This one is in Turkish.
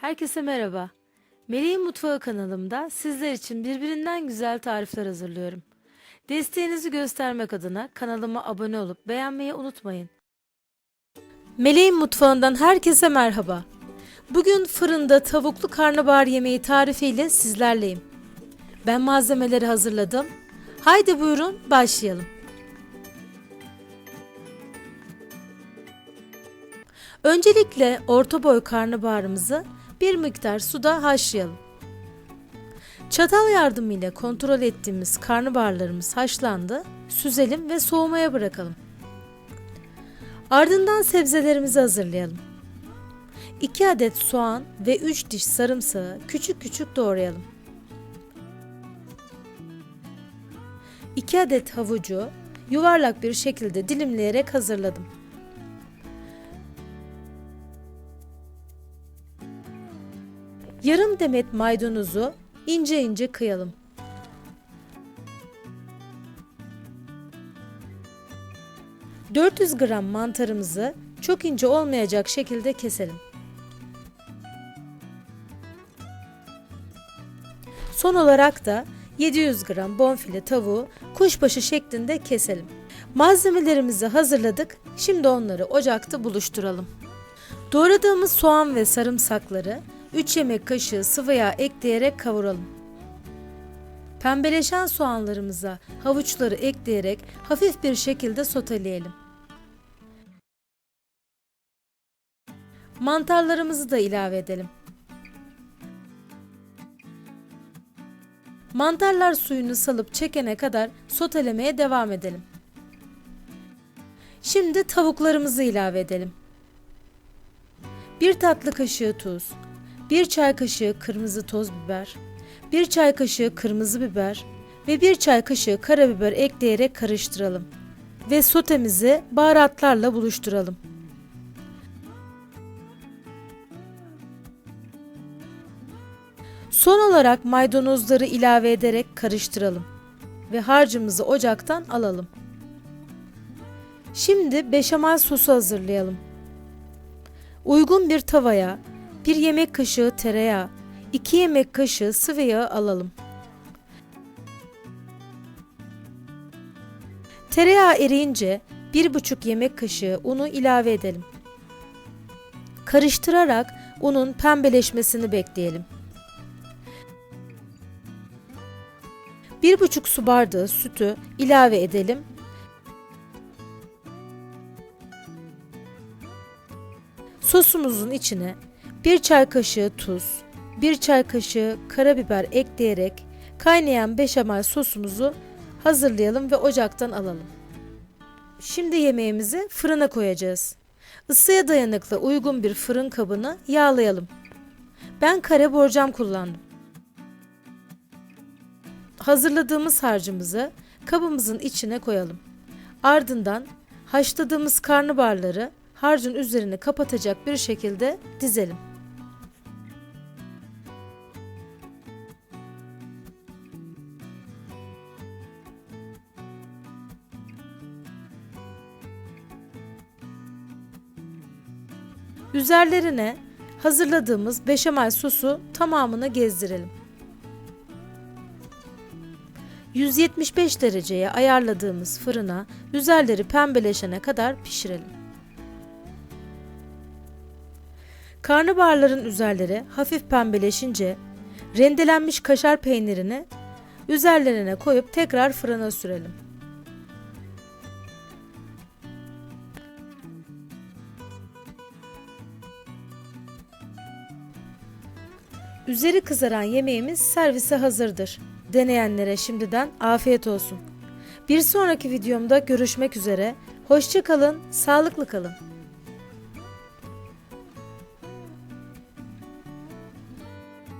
Herkese merhaba. Meleğin Mutfağı kanalımda sizler için birbirinden güzel tarifler hazırlıyorum. Desteğinizi göstermek adına kanalıma abone olup beğenmeyi unutmayın. Meleğin Mutfağı'ndan herkese merhaba. Bugün fırında tavuklu karnabahar yemeği tarifiyle sizlerleyim. Ben malzemeleri hazırladım. Haydi buyurun başlayalım. Öncelikle orta boy karnabaharımızı bir miktar suda haşlayalım. Çatal yardımıyla kontrol ettiğimiz karnabaharlarımız haşlandı. Süzelim ve soğumaya bırakalım. Ardından sebzelerimizi hazırlayalım. 2 adet soğan ve 3 diş sarımsağı küçük küçük doğrayalım. 2 adet havucu yuvarlak bir şekilde dilimleyerek hazırladım. Yarım demet maydanozu ince ince kıyalım. ...400 gram mantarımızı çok ince olmayacak şekilde keselim. Son olarak da 700 gram bonfile tavuğu kuşbaşı şeklinde keselim. Malzemelerimizi hazırladık. Şimdi onları ocakta buluşturalım. Doğradığımız soğan ve sarımsakları 3 yemek kaşığı sıvı yağ ekleyerek kavuralım. Pembeleşen soğanlarımıza havuçları ekleyerek hafif bir şekilde soteleyelim. Mantarlarımızı da ilave edelim. Mantarlar suyunu salıp çekene kadar sotelemeye devam edelim. Şimdi tavuklarımızı ilave edelim. 1 tatlı kaşığı tuz, 1 çay kaşığı kırmızı toz biber, 1 çay kaşığı kırmızı biber ve 1 çay kaşığı karabiber ekleyerek karıştıralım ve sotemizi baharatlarla buluşturalım. Son olarak maydanozları ilave ederek karıştıralım ve harcımızı ocaktan alalım. Şimdi beşamel sosu hazırlayalım. Uygun bir tavaya 1 yemek kaşığı tereyağı, 2 yemek kaşığı sıvı yağ alalım. Tereyağı eriyince 1,5 yemek kaşığı unu ilave edelim. Karıştırarak unun pembeleşmesini bekleyelim. 1,5 su bardağı sütü ilave edelim Sosumuzun içine 1 çay kaşığı tuz, 1 çay kaşığı karabiber ekleyerek kaynayan beşamel sosumuzu hazırlayalım ve ocaktan alalım. Şimdi yemeğimizi fırına koyacağız. Isıya dayanıklı uygun bir fırın kabını yağlayalım. Ben kare borcam kullandım. Hazırladığımız harcımızı kabımızın içine koyalım. Ardından haşladığımız karnabaharları harcın üzerini kapatacak bir şekilde dizelim. Üzerlerine hazırladığımız beşamel sosu tamamını gezdirelim. 175 dereceye ayarladığımız fırına üzerleri pembeleşene kadar pişirelim. Karnabaharların üzerleri hafif pembeleşince rendelenmiş kaşar peynirini üzerlerine koyup tekrar fırına sürelim. Üzeri kızaran yemeğimiz servise hazırdır. Deneyenlere şimdiden afiyet olsun. Bir sonraki videomda görüşmek üzere. Hoşça kalın, sağlıklı kalın.